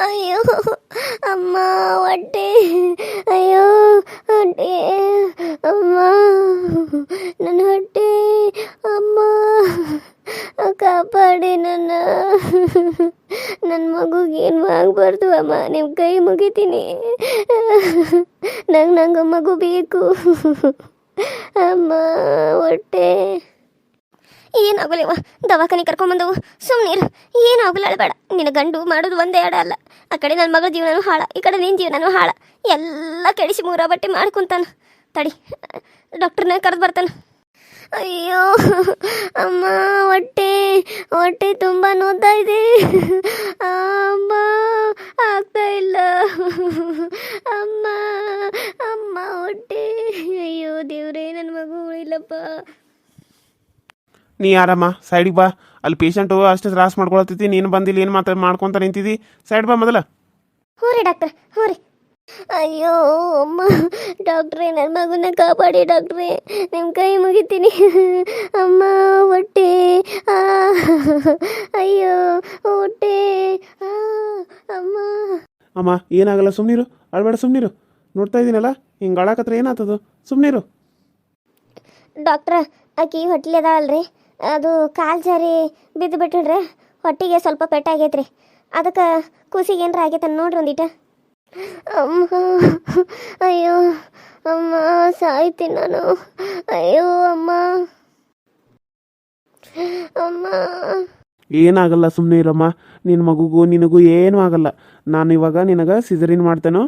ಅಯ್ಯೋ, ಅಮ್ಮ, ಹೊಟ್ಟೆ, ಅಯ್ಯೋ, ಹೊಟ್ಟೆ, ಅಮ್ಮ, ನನ್ನ ಹೊಟ್ಟೆ, ಅಮ್ಮ, ಕಾಪಾಡಿ ನನ್ನ ನನ್ನ ಮಗುಗೆ ಏನು ಆಗಬಾರ್ದು ಅಮ್ಮ ನಿಮ್ಮ ಕೈ ಮುಗಿತೀನಿ. ನಂಗೆ ನಂಗೆ ಮಗು ಬೇಕು. ಅಮ್ಮ, ಹೊಟ್ಟೆ. ಏನಾಗಲಿವ ದವಾಖಾನೆ ಕರ್ಕೊಂಬಂದವು ಸುಮ್ಮನಿರು ಏನಾಗಲ್ಲ ಬೇಡ. ನಿನ್ನ ಗಂಡು ಮಾಡೋದು ಒಂದೇ ಅಡ ಅಲ್ಲ. ಆ ಕಡೆ ನನ್ನ ಮಗಳ ಜೀವನನೂ ಹಾಳ, ಈ ಕಡೆ ನಿನ್ನ ಜೀವನನೂ ಹಾಳ. ಎಲ್ಲ ಕೆಡಿಸಿ ಮೂರ ಬಟ್ಟೆ ಮಾಡ್ಕೊಂತಾನ. ತಡಿ, ಡಾಕ್ಟರ್ನ ಕರೆದು ಬರ್ತಾನೆ. ಅಯ್ಯೋ, ಅಮ್ಮ, ಹೊಟ್ಟೆ ಹೊಟ್ಟೆ ತುಂಬ ನೋಡ್ತಾ ಇದೆ. ಅಮ್ಮ, ಆಗ್ತಾ ಇಲ್ಲ. ಅಮ್ಮ ಅಮ್ಮ, ಹೊಟ್ಟೆ. ಅಯ್ಯೋ, ದೇವ್ರೇ ನನ್ನ ಮಗು ಉಳಿಲಪ್ಪ. ನೀ ಯಾರಮ್ಮ ಸೈಡಿಗೆ ಬಾ. ಅಲ್ಲಿ ಪೇಷಂಟು ಅಷ್ಟು ತ್ರಾಸ ಮಾಡ್ಕೊಳತೈತಿ ನೀನು ಬಂದಿಲ್ಲ ಏನು ಮಾತಾ ಮಾಡ್ಕೊಂತ ನಿಂತಿದ್ದಿ? ಸೈಡ್ ಬಾ ಮೊದಲ. ಹ್ಞೂ ರೀ ಡಾಕ್ಟ್ರ್ ಹ್ಞೂ ರೀ ಅಯ್ಯೋ ಅಮ್ಮ. ಡಾಕ್ಟ್ರೇ ನನ್ನ ಮಗುನ ಕಾಪಾಡಿ ಡಾಕ್ಟ್ರೇ ನಿಮ್ಮ ಕೈ ಮುಗಿತೀನಿ. ಅಮ್ಮ ಹೊಟ್ಟೆ. ಆ, ಅಯ್ಯೋ ಹೊಟ್ಟೆ. ಆ, ಅಮ್ಮ. ಅಮ್ಮ ಏನಾಗಲ್ಲ ಸುಮ್ಮನಿರು ಅಳ್ಬೇಡ ಸುಮ್ಮನಿರು ನೋಡ್ತಾ ಇದ್ದೀನಲ್ಲ ಹಿಂಗೆ ಅಳಕತ್ರ ಏನಾಗ್ತದು ಸುಮ್ಮನಿರು ಡಾಕ್ಟ್ರ ಆಕಿ ಹೊಟ್ಲಿ ಅದಾಳಲ್ರಿ. ಅದು ಕಾಲು ಜಾರಿ ಬಿದ್ದು ಬಿಟ್ಟಿಡ್ರೆ ಹೊಟ್ಟಿಗೆ ಸ್ವಲ್ಪ ಪೆಟ್ಟಾಗೈತ್ರಿ. ಅದಕ್ಕೆ ಕೂಸಿಗೆ ಏನರ ಆಗೈತೆ ನೋಡ್ರಿ ಒಂದಿಟ. ಅಮ್ಮ, ಅಯ್ಯೋ, ಅಮ್ಮ ಸಾಯ್ತೀನಿ ನಾನು. ಅಯ್ಯೋ, ಅಮ್ಮ. ಅಮ್ಮ. ಏನಾಗಲ್ಲ ಸುಮ್ಮನೆ ಇರಮ್ಮ. ನಿನ್ನ ಮಗುಗೂ ನಿನಗೂ ಏನೂ ಆಗಲ್ಲ. ನಾನು ಇವಾಗ ನಿನಗೆ ಸಿಜರಿನ್ ಮಾಡ್ತೇನೋ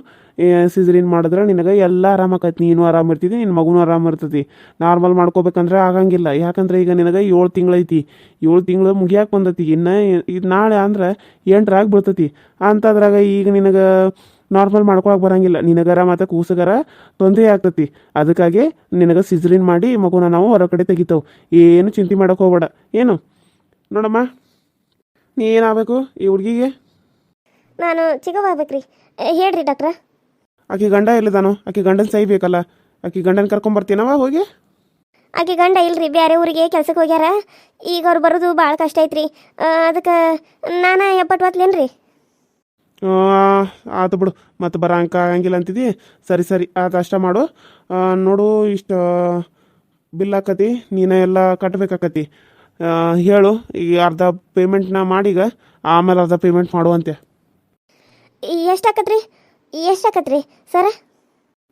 ಸಿಜರಿನ್ ಮಾಡಿದ್ರೆ ನಿನಗೆ ಎಲ್ಲ ಆರಾಮಾಕೈತಿ ನೀನು ಆರಾಮ ಇರ್ತಿದ್ದಿ ನಿನ್ನ ಮಗುನೂ ಆರಾಮ ಇರ್ತೈತಿ. ನಾರ್ಮಲ್ ಮಾಡ್ಕೋಬೇಕಂದ್ರೆ ಆಗಂಗಿಲ್ಲ. ಯಾಕಂದ್ರೆ ಈಗ ನಿನಗೆ ಏಳು ತಿಂಗಳೈತಿ. ಏಳು ತಿಂಗಳು ಮುಗಿಯಾಕೆ ಬಂದತಿ. ಇನ್ನು ಇದು ನಾಳೆ ಅಂದ್ರೆ ಎಂಟ್ರಾಗಿ ಬೀಳ್ತೈತಿ ಅಂಥದ್ರಾಗ ಈಗ ನಿನಗೆ ನಾರ್ಮಲ್ ಮಾಡ್ಕೊಳಕ್ಕೆ ಬರಂಗಿಲ್ಲ. ನಿನಗರ ಮತ್ತು ಕೂಸಗರ ತೊಂದರೆ ಆಗ್ತತಿ. ಅದಕ್ಕಾಗಿ ನಿನಗೆ ಸಿಜರಿನ್ ಮಾಡಿ ಮಗುನ ನಾವು ಹೊರಗಡೆ ತೆಗಿತಾವೆ. ಏನು ಚಿಂತೆ ಮಾಡೋಕೆ ಹೋಗ್ಬೇಡ. ಏನು? ನೋಡಮ್ಮ. ನೀ ಏನಾಗಬೇಕು ಈ ಹುಡುಗಿಗೆ? ನಾನು ಚಿಗವಾಗ್ಬೇಕ್ರಿ ಹೇಳ್ರಿ ಡಾಕ್ಟ್ರ. ಆಕೆ ಗಂಡ ಎಲ್ಲಿದಾನು ಆಕೆ ಗಂಡನ ಸೈಬೇಕಲ್ಲ ಆಕೆ ಗಂಡನ ಕರ್ಕೊಂಬರ್ತೀನವ ಹೋಗಿ. ಆಕೆ ಗಂಡ ಇಲ್ರಿ ಬೇರೆ ಊರಿಗೆ ಕೆಲ್ಸಕ್ಕೆ ಹೋಗ್ಯಾರ. ಈಗ ಅವ್ರು ಬರೋದು ಭಾಳ ಕಷ್ಟ ಐತ್ರಿ. ಅದಕ್ಕೆ ನಾನು ಎಪ್ಪಟ್ಟು ಹೊತ್ಲೇನ್ರಿ ಆ, ಆತು ಬಿಡು. ಮತ್ತೆ ಬರಂಕ ಆಗಂಗಿಲ್ಲ ಅಂತಿದ್ದಿ ಸರಿ ಸರಿ ಆತು ಅಷ್ಟ ಮಾಡು. ಆ, ನೋಡು ಇಷ್ಟು ಬಿಲ್ ಹಾಕತಿ ನೀನೇ ಎಲ್ಲ ಕಟ್ಬೇಕಾಕತಿ. ಹೇಳು ಈಗ ಅರ್ಧ ಪೇಮೆಂಟ್ನ ಮಾಡೀಗ ಆಮೇಲೆ ಅರ್ಧ ಪೇಮೆಂಟ್ ಮಾಡುವಂತೆ. ಎಷ್ಟಾಕತ್ರಿ? ಎಷ್ಟಾಕತ್ರಿ ಸರ?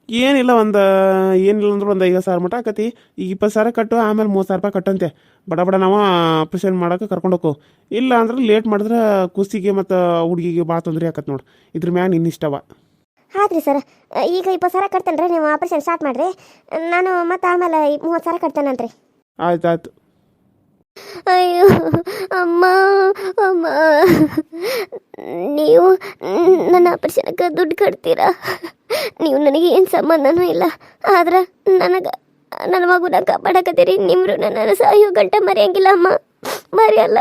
ಏನಿಲ್ಲ ಒಂದು ಏನಿಲ್ಲ ಅಂದ್ರೆ ಒಂದು ಐವತ್ತು ಸಾವಿರ ಮಟ್ಟ ಆಕತಿ. ಈಗ ಇಪ್ಪತ್ತು ಸಾವಿರ ಕಟ್ಟು ಆಮೇಲೆ ಮೂವತ್ತು ಸಾವಿರ ರೂಪಾಯಿ ಕಟ್ಟಂತೆ. ಬಡ ಬಡ ನಾವು ಆಪ್ರೇಷನ್ ಮಾಡೋಕೆ ಕರ್ಕೊಂಡು ಹೋಗು ಇಲ್ಲ ಅಂದ್ರೆ ಲೇಟ್ ಮಾಡಿದ್ರೆ ಕುಸಿಗೆ ಮತ್ತು ಹುಡುಗಿಗೆ ಭಾಳ ತೊಂದರೆ ಆಕತ್ ನೋಡಿ. ಇದ್ರ ಮ್ಯಾಗ ನಿನ್ನ ಇಷ್ಟವ. ಹಾತ್ರಿ ಸರ್. ಈಗ ಇಪ್ಪತ್ತು ಸಾವಿರ ಕಟ್ತೇನೆ ರೀ ನೀವು ಆಪ್ರೇಷನ್ ಸ್ಟಾರ್ಟ್ ಮಾಡಿರಿ. ನಾನು ಮತ್ತೆ ಆಮೇಲೆ ಮೂವತ್ತು ಸಾವಿರ ಕಟ್ತೇನಂತ್ರಿ. ಆಯ್ತು ಆಯ್ತು. ಅಯ್ಯೋ, ಅಮ್ಮ ಅಮ್ಮ. ನೀವು ನನ್ನ ಆಪರೇಷನ್ಗೆ ದುಡ್ಡು ಕಟ್ತೀರಾ? ನೀವು ನನಗೆ ಏನು ಸಂಬಂಧನೂ ಇಲ್ಲ. ಆದ್ರೆ ನನಗೆ, ನನ್ನ ಮಗುನ ಕಾಪಾಡಕತ್ತೀರಿ. ನಿಮ್ರು ನನ್ನ ಸಾಯೋ ಗಂಟೆ ಮರೆಯಂಗಿಲ್ಲ, ಅಮ್ಮ. ಮರೆಯಲ್ಲ.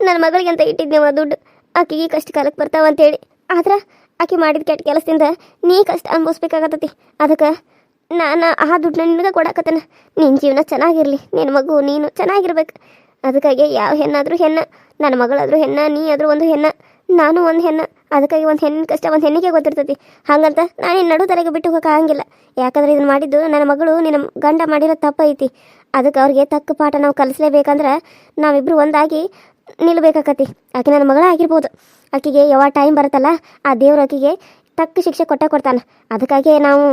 ನನ್ನ ಮಗಳಿಗೆ ಅಂತ ಇಟ್ಟಿದ್ದೇವ ದುಡ್ಡು. ಆಕೆಗೆ ಕಷ್ಟ ಕಾಲಕ್ಕೆ ಬರ್ತಾವ ಅಂತೇಳಿ. ಆದ್ರೆ ಆಕೆ ಮಾಡಿದ ಕೆಟ್ಟ ಕೆಲಸದಿಂದ ನೀ ಕಷ್ಟ ಅನುಭವಿಸ್ಬೇಕಾಗತ್ತತಿ ಅದಕ್ಕೆ ನಾನು ಆ ದುಡ್ಡನ್ನ ನಿನಗೆ ಕೊಡಕತ್ತೇನೆ. ನಿನ್ನ ಜೀವನ ಚೆನ್ನಾಗಿರಲಿ ನಿನ್ನ ಮಗು ನೀನು ಚೆನ್ನಾಗಿರ್ಬೇಕು. ಅದಕ್ಕಾಗಿ ಯಾವ ಹೆಣ್ಣಾದರೂ ಹೆಣ್ಣ ನನ್ನ ಮಗಳಾದರೂ ಹೆಣ್ಣ, ನೀ ಆದರೂ ಒಂದು ಹೆಣ್ಣ, ನಾನು ಒಂದು ಹೆಣ್ಣ. ಅದಕ್ಕಾಗಿ ಒಂದು ಹೆಣ್ಣಿನ ಕಷ್ಟ ಒಂದು ಹೆಣ್ಣಿಗೆ ಗೊತ್ತಿರ್ತೈತಿ. ಹಾಗಂತ ನಾನು ನಡು ತಲೆಗೆ ಬಿಟ್ಟು ಹೋಗೋಕ್ಕಾಗಂಗಿಲ್ಲ ಯಾಕಂದ್ರೆ ಇದನ್ನು ಮಾಡಿದ್ದು ನನ್ನ ಮಗಳು, ನಿನ್ನ ಗಂಡ ಮಾಡಿರೋ ತಪ್ಪೈತಿ. ಅದಕ್ಕೆ ಅವ್ರಿಗೆ ತಕ್ಕ ಪಾಠ ನಾವು ಕಲಿಸ್ಲೇಬೇಕಂದ್ರೆ ನಾವಿಬ್ಬರು ಒಂದಾಗಿ ನಿಲ್ಬೇಕಾಕತಿ ಆಕೆ ನನ್ನ ಮಗಳ ಆಗಿರ್ಬೋದು. ಆಕೆಗೆ ಯಾವ ಟೈಮ್ ಬರುತ್ತಲ್ಲ, ಆ ದೇವ್ರು ಆಕೆಗೆ ತಕ್ಕ ಶಿಕ್ಷೆ ಕೊಟ್ಟ ಕೊಡ್ತಾನೆ. ಅದಕ್ಕಾಗಿ ನಾವು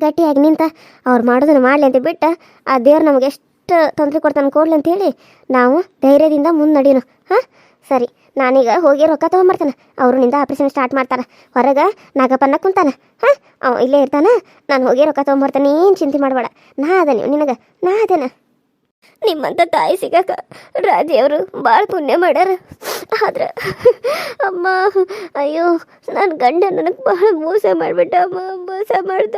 ಗಟ್ಟಿಯಾಗಿ ನಿಂತ ಅವ್ರು ಮಾಡೋದನ್ನು ಮಾಡಲಿ ಅಂತ ಬಿಟ್ಟು, ಆ ದೇವ್ರು ನಮಗೆ ಎಷ್ಟು ತೊಂದರೆ ಕೊಡ್ತಾನೆ ಕೊಡ್ಲಿ ಅಂತೇಳಿ ನಾವು ಧೈರ್ಯದಿಂದ ಮುಂದೆ ನಡೀನು ಹಾಂ? ಸರಿ, ನಾನೀಗ ಹೋಗಿ ರೊಕ್ಕ ತೊಗೊಂಬರ್ತಾನೆ. ಅವರು ನಿಂದ ಆಪ್ರೇಷನ್ ಸ್ಟಾರ್ಟ್ ಮಾಡ್ತಾನೆ ಹೊರಗೆ ನಾಗಪ್ಪನ ಕುಂತಾನೆ. ಹಾಂ? ಅವ ಇಲ್ಲೇ ಇರ್ತಾನೆ? ನಾನು ಹೋಗಿ ರೊಕ್ಕ ತೊಗೊಂಬರ್ತಾನೆ, ಏನು ಚಿಂತೆ ಮಾಡಬೇಡ. ನಾ ಅದೇನು, ನಿನಗೆ ನಾ ಅದೇನ. ನಿಮ್ಮಂಥ ತಾಯಿ ಸಿಗಕ ರಾಜಿಯವರು ಭಾಳ ಪುಣ್ಯ ಮಾಡ್ಯಾರ. ಆದ್ರೆ, ಅಮ್ಮ, ಅಯ್ಯೋ ನನ್ನ ಗಂಡ ನನಗೆ ಭಾಳ ಮೋಸ ಮಾಡಿಬಿಟ್ಟ, ಅಮ್ಮ, ಮೋಸ ಮಾಡ್ದ.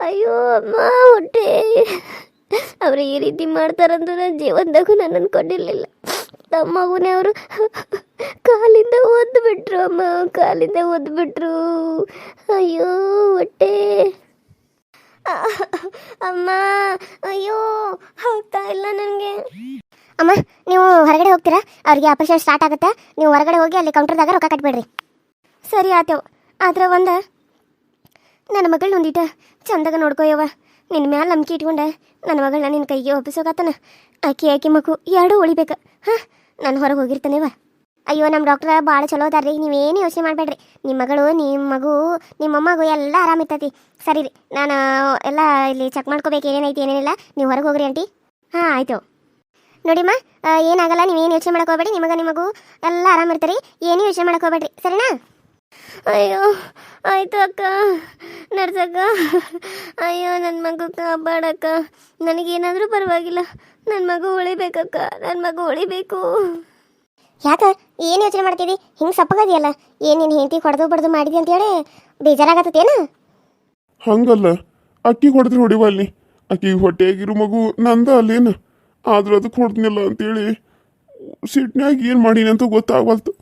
ಅಯ್ಯೋ, ಅಮ್ಮ, ಹೊಟ್ಟೆ. ಅವ್ರು ಈ ರೀತಿ ಮಾಡ್ತಾರಂತ ನನ್ನ ಜೀವನದಾಗೂ ನಾನು ಅನ್ಕೊಂಡಿರ್ಲಿಲ್ಲ ತಮ್ಮ ಅವರು ಕಾಲಿಂದ ಒದ್ದು ಬಿಟ್ರು ಅಮ್ಮ, ಕಾಲಿಂದ ಒದ್ದು ಬಿಟ್ರು ಅಯ್ಯೋ, ಹೊಟ್ಟೆ. ಅಮ್ಮ, ಅಯ್ಯೋ ಹೋಗ್ತಾ ಇಲ್ಲ ನನಗೆ. ಅಮ್ಮ, ನೀವು ಹೊರಗಡೆ ಹೋಗ್ತೀರಾ? ಅವ್ರಿಗೆ ಆಪರೇಷನ್ ಸ್ಟಾರ್ಟ್ ಆಗುತ್ತೆ. ನೀವು ಹೊರಗಡೆ ಹೋಗಿ ಅಲ್ಲಿ ಕೌಂಟರ್ದಾಗ ರೊಕ್ಕ ಕಟ್ಬಿಡ್ರಿ. ಸರಿ ಆತೇವ್ ಆದ್ರೆ ಒಂದ, ನನ್ನ ಮಗಳನ್ನ ಒಂದಿಟ ಚಂದಾಗ ನೋಡ್ಕೊಯ್ಯವ ನಿನ್ನ ಮ್ಯಾಲ ನಂಬಿಕೆ ಇಟ್ಕೊಂಡೆ, ನನ್ನ ಮಗಳನ್ನ ನಿನ್ನ ಕೈಗೆ ಒಪ್ಪಿಸೋಕತ್ತನ ಆಕೆ ಆಕೆ ಮಗು ಎರಡೂ ಉಳಿಬೇಕು. ಹಾಂ? ನಾನು ಹೊರಗೆ ಹೋಗಿರ್ತಾನೆವ ಅಯ್ಯೋ ನಮ್ಮ ಡಾಕ್ಟ್ರ ಭಾಳ ಚಲೋ ಅದಾರ್ರಿ. ನೀವೇನು ಯೋಚನೆ ಮಾಡಬೇಡ್ರಿ. ನಿಮ್ಮ ಮಗಳು ನಿಮ್ಮ ಮಗು, ನಿಮ್ಮ ಮೊಮ್ಮಗು ಎಲ್ಲ ಆರಾಮಿರ್ತೈತಿ ಸರಿ ರೀ, ನಾನು ಎಲ್ಲ ಇಲ್ಲಿ ಚೆಕ್ ಮಾಡ್ಕೋಬೇಕು. ಏನೇನೈತಿ, ಏನೇನಿಲ್ಲ. ನೀವು ಹೊರಗೆ ಹೋಗ್ರಿ ಆಂಟಿ ಹಾಂ, ಆಯಿತು. ನೋಡಿಮ್ಮ ಏನಾಗಲ್ಲ, ನೀವೇನು ಯೋಚನೆ ಮಾಡ್ಕೋಬೇಡಿ ನಿಮಗೆ ನಿಮಗ ಎಲ್ಲ ಆರಾಮಿರ್ತೀರಿ ಏನೂ ಯೋಚನೆ ಮಾಡ್ಕೋಬೇಡ್ರಿ ಸರಿನಾ? ಅಯ್ಯೋ, ಆಯ್ತು ಅಕ್ಕ. ನಡ್ಸಕ್ಕ. ಅಯ್ಯೋ ನನ್ನ ಮಗು ಕಾಪಾಡಕ್ಕ. ನನಗೇನಾದರೂ ಪರವಾಗಿಲ್ಲ. ನನ್ನ ಮಗು ಉಳಿಬೇಕಕ್ಕ. ನನ್ನ ಮಗು ಉಳಿಬೇಕು. ಯಾಕ? ಏನು ಯೋಚನೆ ಮಾಡ್ತಿದ್ದಿ ಹಿಂಗೆ ಸಪ್ಪಗದಿಯಲ್ಲ? ಏನು ನಿನ್ನ ಹೆಂಡತಿ ಹೊಡೆದು ಬಡ್ದು ಮಾಡಿದಿ ಅಂತೇಳಿ ಬೇಜಾರಾಗತ್ತೇನು? ಹಂಗಲ್ಲ. ಅಕ್ಕಿ ಹೊಡೆದ್ರೆ ಹೊಡಿವ ಅಲ್ಲಿ. ಅಕ್ಕಿ ಹೊಟ್ಟೆಯಾಗಿರೋ ಮಗು ನಂದ ಅಲ್ಲೇನು? ಆದ್ರೆ ಅದಕ್ಕೆ ಹೊಡೆದ್ನಿಲ್ಲ ಅಂತೇಳಿ ಸಿಟ್ನ್ಯಾಗ ಏನು ಮಾಡೀನಿ ಅಂತ ಗೊತ್ತಾಗವಲ್ತು.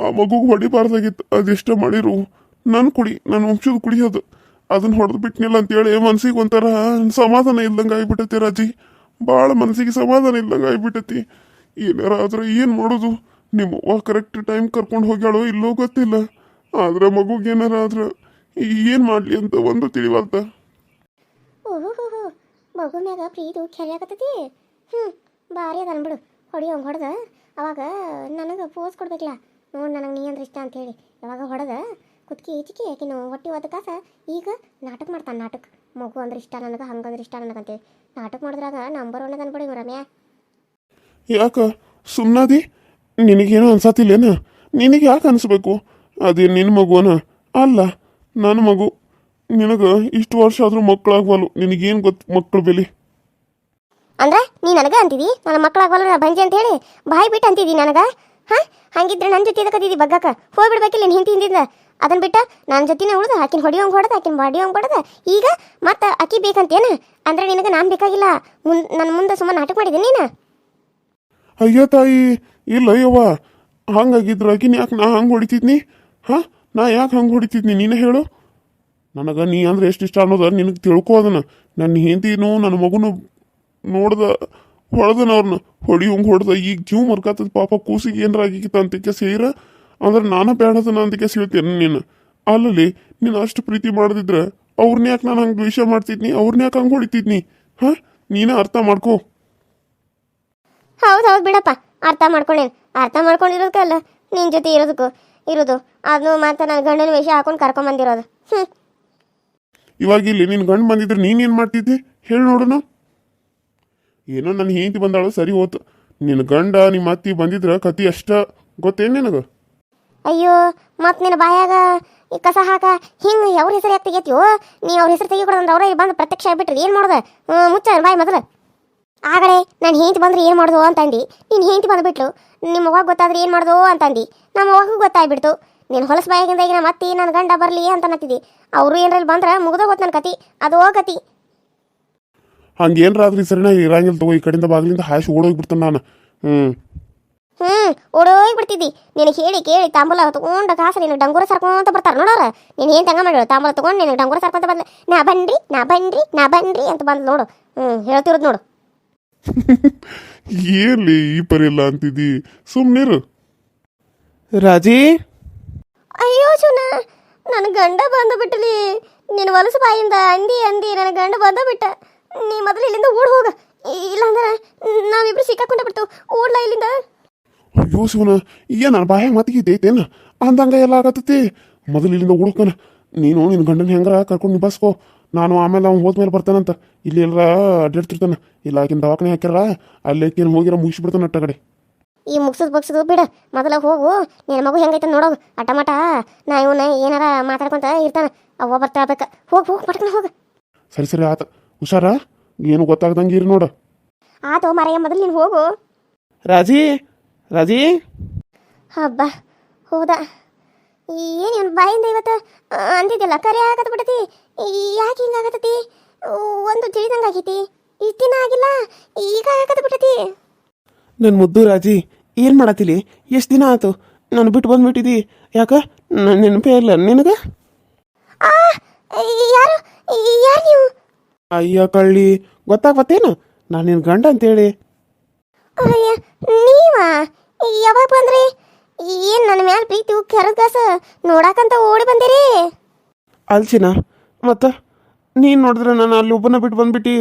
ಆ ಮಗುಗೆ ಹೊಡಿಬಾರ್ದಾಗಿತ್ತು. ಅದೆಷ್ಟ ಮಾಡಿರು? ನನ್ನ ಕುಡಿ ನನ್ನ ವಂಶದ ಅದು. ಅದನ್ನು ಹೊಡೆದು ಬಿಟ್ನಿಲ್ಲ ಅಂತೇಳಿ ಮನ್ಸಿಗೆ ಒಂಥರ ಸಮಾಧಾನ ಇಲ್ದಂಗೆ ಆಗ್ಬಿಟ್ಟೈತಿ ರಾಜಿ. ಭಾಳ ಮನಸ್ಸಿಗೆ ಸಮಾಧಾನ ಇಲ್ದಂಗೆ ಆಗಿಬಿಟ್ಟತಿ. ಏನಾರ ಆದ್ರೆ ಏನು ಮಾಡೋದು? ನಿಮ್ಮ ಅವ್ವ ಕರೆಕ್ಟ್ ಟೈಮ್ ಕರ್ಕೊಂಡು ಹೋಗ್ಯಾಳೋ ಇಲ್ಲೋ ಗೊತ್ತಿಲ್ಲ. ಆದ್ರೆ ಮಗುಗೆ ಏನಾರ ಆದ್ರೆ ಏನು ಮಾಡ್ಲಿ ಅಂತ ಒಂದು ತಿಳಿವಲ್ತ. ಓಹೋ ಮಗು ಮ್ಯಾಗ ಪ್ರೀತು ಕೆರೆಯಾಕತ್ತೈತಿ ಹ್ಞೂ ಭಾರಿ ಅದ ಅನ್ಬಿಡು ಹೊಡಿ ಹಂಗೆ ಹೊಡೆದ. ಅವಾಗ ನನಗೆ ಪೋಸ್ ಕೊಡ್ಬೇಕಲ್ಲ. ನೋಡು ನನಗೆ ನೀ ಅಂದ್ರೆ ಇಷ್ಟ ಅಂತೇಳಿ. ಯಾವಾಗ ಹೊಡೆದ. ಕುತ್ಕಿ ಈಚಿಕಿ ಆಕಿನ ಹೊಟ್ಟಿ ಹೋದ ಕಾಸ ಈಗ ನಾಟಕ ಮಾಡ್ತಾನೆ ನಾಟಕ. ಮಗು ಅಂದ್ರೆ ಇಷ್ಟ ನನಗೆ ಹಂಗಂದ್ರೆ ಇಷ್ಟ ನನಗಂತೇಳಿ ನಾಟಕ ಮಾಡಿದ್ರಾಗ ನಂಬರ್ ಒನ್ ಅನ್ಬಿಡಿ ರಮ್ಯಾ ಯಾಕ? ಸುಮ್ಮನಾದಿ ನಿನಗೇನು ಅನ್ಸತ್ತಿಲ್ಲೇನ ನಿನಗೆ ಯಾಕೆ ಅನಿಸ್ಬೇಕು? ಅದೇ ನಿನ್ನ ಮಗುವನ? ಅಲ್ಲ ನನ್ನ ಮಗು. ನಿನಗೆ ಇಷ್ಟು ವರ್ಷ ಆದರೂ ಮಕ್ಕಳಾಗ್ವಲ್ಲು. ನಿನಗೇನು ಗೊತ್ತು ಮಕ್ಕಳ ಬೆಲೆ? ಅಂದ್ರೆ ನೀ ನನಗೆ ಅಂತಿದಿ? ನನ್ನ ಮಕ್ಕಳಾಗವಲ್ಲ ಬಂಜಿ ಅಂತ ಹೇಳಿ ಬಾಯಿ ಬಿಟ್ಟು ಅಂತಿದಿ ನನಗೆ? ಹಾಂ? ಹಂಗಿದ್ರೆ ನನ್ನ ಜೊತೆ ಇದಕ್ಕದಿದಿ ಬಗ್ಗಕ್ಕ. ಹೋಗ್ಬಿಡ್ಬೇಕಿಲ್ಲ ನಿನ್ನ ಹಿಂತಿ ಹಿಂದಿಂದ. ಅದನ್ನ ಬಿಟ್ಟು ನನ್ನ ಜೊತೆನೇ ಉಳಿದು ಆಕಿನ ಹೊಡಿಯೋಂಗೆ ಹೊಡೆದ ಆಕಿನ ಬಾಡಿಯೋಂಗೆ ಹೊಡೆದ. ಈಗ ಮತ್ತೆ ಅಕ್ಕಿ ಬೇಕಂತೇನು? ಅಂದ್ರೆ ನಿನಗೆ ನಾನು ಬೇಕಾಗಿಲ್ಲ. ಮುನ್ ನನ್ನ ಮುಂದೆ ಸುಮ್ಮನೆ ನಾಟಕ ಮಾಡಿದ್ದೀನಿ ನೀನು? ಅಯ್ಯೋ ತಾಯಿ ಇಲ್ಲ ಅಯ್ಯವ್ವ ಹಂಗಾಗಿದ್ರು ಆಗಿನ ಯಾಕೆ ನಾ ಹಂಗೆ ಹೊಡಿತಿದ್ನಿ? ಹಾಂ? ನಾ ಯಾಕೆ ಹಂಗೆ ಹೊಡಿತಿದ್ನಿ ನೀನು ಹೇಳು. ನನಗೆ ನೀ ಅಂದ್ರೆ ಎಷ್ಟು ಇಷ್ಟ ಅನ್ನೋದು ನಿನಗೆ ತಿಳ್ಕೊ ಅದನ್ನ. ನನ್ನ ಹೆಂಡತಿನೂ ನನ್ನ ಮಗುನು ನೋಡ್ದ ಹೊಡೆದನ ಅವ್ರನ್ನ ಹೊಡಿಯೋಂಗೆ ಹೊಡೆದ. ಈಗ ಜೀವ ಮರ್ಕಾತದ ಪಾಪ ಕೂಸಿಗೆ ಏನಾರ ಆಗಿತ್ತ ಅಂತಕ್ಕೆ ಸೇರ. ಅಂದ್ರೆ ನಾನು ಬೇಡದನ ಅಂತಕ್ಕೆ ಹೇಳ್ತೇನೆ ನೀನು. ಅಲ್ಲಲ್ಲಿ, ನೀನು ಅಷ್ಟು ಪ್ರೀತಿ ಮಾಡದಿದ್ರೆ ಅವ್ರನ್ನ ಯಾಕೆ ನಾನು ಹಂಗೆ ದ್ವೇಷ ಮಾಡ್ತಿದ್ನಿ? ಅವ್ರನ್ನ ಯಾಕೆ ಹಂಗೆ ಹೊಡಿತಿದ್ನಿ? ಹಾಂ? ನೀನೇ ಅರ್ಥ ಮಾಡ್ಕೋ. ಹೌದು ಹೌದು ಬಿಡಪ್ಪ. ಅರ್ಥ ಮಾಡ್ಕೊಂಡೇನು. ಅರ್ಥ ಮಾಡ್ಕೊಂಡಿರೋದಕ್ಕಲ್ಲ ನಿನ್ನ ಜೊತೆ ಇರೋದಕ್ಕೂ ಇರೋದು. ಅದನ್ನು ಮತ್ತೆ ನನ್ನ ಗಂಡನ ವೇಷ ಹಾಕೊಂಡು ಕರ್ಕೊಂಬಂದಿರೋದು ಹ್ಞೂ ಇವಾಗ ಇಲ್ಲಿ ನಿನ್ನ ಗಂಡು ಬಂದಿದ್ರೆ ನೀನೇನು ಮಾಡ್ತಿದ್ದೆ? ಹೇಳಿ ನೋಡೋಣ. ಏನೋ ನನ್ನ ಹೆಂಡತಿ ಬಂದಾಳು ಸರಿ ಹೋತು. ನಿನ್ನ ಗಂಡ ನಿಮ್ಮ ಅತ್ತಿ ಬಂದಿದ್ರೆ ಕತಿ ಅಷ್ಟ ಗೊತ್ತೇನು ನಿನಗೆ? ಅಯ್ಯೋ ಮತ್ತೆ ನಿನ್ನ ಬಾಯಾಗ ಈ ಕಸ ಹಾಕ. ಹಿಂಗೆ ಅವ್ರ ಹೆಸರು ಯಾಕೆ ತೆಗಿಯತ್ತೀವೋ ನೀ ಅವ್ರ ಹೆಸರು ತೆಗಿಕೊಡಂದ್ರೆ ಅವರೇ ಬಂದು ಪ್ರತ್ಯಕ್ಷ ಆಗ್ಬಿಟ್ರಿ ಏನು ಮಾಡೋದು? ಮುಚ್ಚ ಬಾಯ್ ಮೊದಲು. ಆಗಡೆ ನಾನು ಹೆಂಡತಿ ಬಂದ್ರೆ ಏನು ಮಾಡೋದು ಅಂತಂದು. ನೀನು ಹೆಂಡತಿ ಬಂದುಬಿಟ್ಲು ನಿಮ್ಮ ಅವ್ವಾಗ ಗೊತ್ತಾದ್ರೆ ಏನು ಮಾಡೋದು ಅಂತಂದು. ನಮ್ಮ ಅವ್ವಾಗೂ ಗೊತ್ತಾಗ್ಬಿಡ್ತು. ನೀನು ಹೊಲಸು ಬಾಯಾಗಿಂದ ಈಗ ನಮ್ಮ ಅತ್ತಿ ನನ್ನ ಗಂಡ ಬರಲಿ ಅಂತ ಅನ್ನತ್ತಿದ್ದಿ ಅವರು ಏನರಲ್ಲಿ ಬಂದ್ರೆ ಮುಗ್ದೋ ಗೊತ್ತು ನನ್ನ ಕತಿ. ಅದು ಕತಿ ಹಂಗೇನ್ರಾದ್ರಿ ಸರಿನಾ ಇರಂಗಿಲ್ಲ ತಗೋ ಈ ಕಡೆಯಿಂದ ಬಾಗಿಲಿಂದ ಹಾಸಿ ಓಡೋಗ್ಬಿಡ್ತಾನೆ ನಾನು. ಹ್ಞೂ ಹ್ಞೂ ಓಡೋಗಿ ಬಿಡ್ತಿದ್ದಿ ನಿನಗೆ ಹೇಳಿ ಕೇಳಿ ತಾಂಬೂಲ ತಗೊಂಡ ಕಾಸ ನೀನು ಡಂಗೂರ ಸರ್ಕೊಂತ ಬರ್ತಾರೆ ನೋಡೋರು. ನೀನು ಏನು ತಂಗ ಮಾಡಿರೋ ತಾಂಬೂಲ ತಗೊಂಡು ನೀನು ಡಂಗೂರ ಸರ್ಕೊಂತ ಬಂದ್ಲೆ. ನಾ ಬನ್ರಿ ನಾ ಬನ್ರಿ ನಾ ಬನ್ರಿ ಅಂತ ಬಂದು ನೋಡು. ಹ್ಞೂ ಹೇಳ್ತಿರೋದು ನೋಡು. ಏನ್ಲಿ ಈ ಪರಿಲ್ಲ ಅಂತಿದ್ದಿ. ಸುಮ್ಮನಿರು ರಾಜಿ? ಅಯ್ಯೋ ಚುನ ನನ್ನ ಗಂಡ ಬಂದು ಬಿಟ್ಟಲಿ ನಿನ್ನ ಹೊಲಸು ಬಾಯಿಂದ ಅಂದಿ ಅಂದಿ ನನ್ನ ಗಂಡ ಬಂದ ಬಿಟ್ಟ. ನೀ ಮೊದಲು ಇಲ್ಲಿಂದ ಓಡ್ ಹೋಗ. ಇಲ್ಲಾಂದ್ರೆ ನಾವಿಬ್ರು ಸಿಕ್ಕಾಕೊಂಡ ಬಿಡ್ತು. ಓಡ್ಲ ಇಲ್ಲಿಂದ? ಅಯ್ಯೋ ಶಿವನ ಈಗ ನನ್ನ ಬಾಯಾಗ ಮತ್ತಿಗಿದ್ದೈತೇನು ಅಂದಂಗ ಎಲ್ಲ ಆಗತ್ತೈತಿ. ಮೊದಲು ಇಲ್ಲಿಂದ ಹುಡುಕನ ನೀನು ನಿನ್ನ ಗಂಡನ ಹೆಂಗಾರ ಕರ್ಕೊಂಡು ನಿಭಾಯಿಸ್ಕೋ. ನಾನು ಆಮೇಲೆ ಅವ್ನು ಹೋದ್ಮೇಲೆ ಬರ್ತಾನಂತ. ಇಲ್ಲಿ ಎಲ್ಲರ ಅಡ್ಡಾಡ್ತಿರ್ತಾನೆ. ಇಲ್ಲ ಆಕಿನ ದವಾಖಾನೆ ಹಾಕ್ಯಾರ. ಅಲ್ಲಿ ಆಕಿನ ಹೋಗಿರ ಮುಗಿಸ್ಬಿಡ್ತಾನೆ ಅಟ್ಟ ಕಡೆ. ಈ ಮುಗ್ಸದ್ ಬಗ್ಸದು ಬಿಡ. ಮೊದಲ ಹೋಗು. ನಿನ್ನ ಮಗು ಹೆಂಗೈತೆ ನೋಡೋಗು. ಅಟಮಟ ನಾ ಇವನ ಏನಾರ ಮಾತಾಡ್ಕೊಂತ ಇರ್ತಾನ. ಅವ್ವ ಬರ್ತಾಳ್ಬೇಕ ಹೋಗು ಹೋಗ್ ಪಟ್ಕನ ಹೋಗ. ಸರಿ ಸರಿ ಆತ. ಹುಷಾರ? ಏನು ಗೊತ್ತಾಗ್ದಂಗೆ ಇರಿ ನೋಡು. ಆತೋ ಮರೆಯ ಮೊದಲು ನೀನು ಹೋಗು. ರಾಜಿ? ರಾಜಿ? ಹಬ್ಬ. ಹೌದಾ. ಏನು ಇವನ್ ಬಾಯಿಂದ ಇವತ್ತು ಅಂದಿದ್ದಿಲ್ಲ ಕರೆ ಆಗತ್ ಬಿಡತಿ? ಯಾಕೆ ಹಿಂಗಾಗತ್ತತಿ ಒಂದು ತಿಳಿದಂಗೆ ಆಗೈತಿ. ಇಷ್ಟಿನ ಆಗಿಲ್ಲ ಈಗ ಆಗತ್ ಬಿಡತಿ. ನನ್ನ ಮುದ್ದು ರಾಜಿ ಏನು ಮಾಡತ್ತಿಲಿ ಎಷ್ಟು ದಿನ ಆಯ್ತು ನಾನು ಬಿಟ್ಟು ಬಂದ್ಬಿಟ್ಟಿದಿ. ಯಾಕ? ನನ್ನ ನೆನಪೇ ಇಲ್ಲ ನಿನಗೆ? ಆ ಯಾರು? ಯಾರು ನೀವು? ಅಯ್ಯ ಕಳ್ಳಿ ಗೊತ್ತಾಗತ್ತೇನು ನಾನು ನಿನ್ನ ಗಂಡ ಅಂತೇಳಿ. ಅಯ್ಯ ನೀವಾ? ಯಾವಾಗ ಬಂದ್ರಿ? ಏನು ನನ್ನ ಮ್ಯಾಲ ಪ್ರೀತಿ ಉಕ್ಕಿ ಹರದ್ಗಾಸ ನೋಡಾಕಂತ ಓಡಿ ಬಂದಿರಿ. ಅಲ್ಚಿನ ಮತ್ತೆ ನೀನು ನೋಡಿದ್ರೆ ನಾನು ಅಲ್ಲಿ ಒಬ್ಬನ ಬಿಟ್ಟು ಬಂದ್ಬಿಟ್ಟು?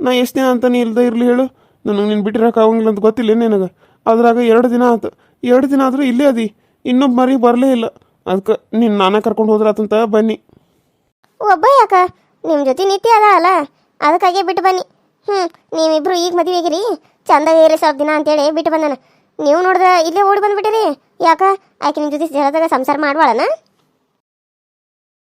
ನಾ ಎಷ್ಟು ದಿನ ಅಂತ ನೀ ಇಲ್ದೇ ಇರಲಿ ಹೇಳು. ನನಗೆ ನೀನು ಬಿಟ್ಟಿರೋಕೆ ಆಗಂಗಿಲ್ಲ ಅಂತ ಗೊತ್ತಿಲ್ಲ ನಿನಗೆ. ಅದ್ರಾಗ ಎರಡು ದಿನ ಆಯ್ತು ಎರಡು ದಿನ ಆದರೂ ಇಲ್ಲೇ ಅದಿ. ಇನ್ನೊಬ್ಬ ಮರಿ ಬರಲೇ ಇಲ್ಲ. ಅದಕ್ಕೆ ನೀನು ನಾನೇ ಕರ್ಕೊಂಡು ಹೋದ್ರಾತಂತ ಬನ್ನಿ. ಒಬ್ಬ ಯಾಕ? ನಿಮ್ಮ ಜೊತೆ ನಿತ್ಯ ಅದ ಅಲ್ಲ? ಅದಕ್ಕಾಗೆ ಬಿಟ್ಟು ಬನ್ನಿ. ಹ್ಞೂ ನೀವಿಬ್ರು ಈಗ ಮದುವೆ ಆಗಿರಿ. ಚಂದ ಇರಿ ಸ್ವಲ್ಪ ದಿನ ಅಂತೇಳಿ ಬಿಟ್ಟು ಬಂದನ. ನೀವು ನೋಡಿದ್ರೆ ಇಲ್ಲೇ ಓಡಿ ಬಂದ್ಬಿಟ್ಟಿರಿ. ಯಾಕ? ಆಕೆ ನಿಮ್ಮ ಜೊತೆ ಜಲದಾಗ ಸಂಸಾರ ಮಾಡ್ಬಾಳನ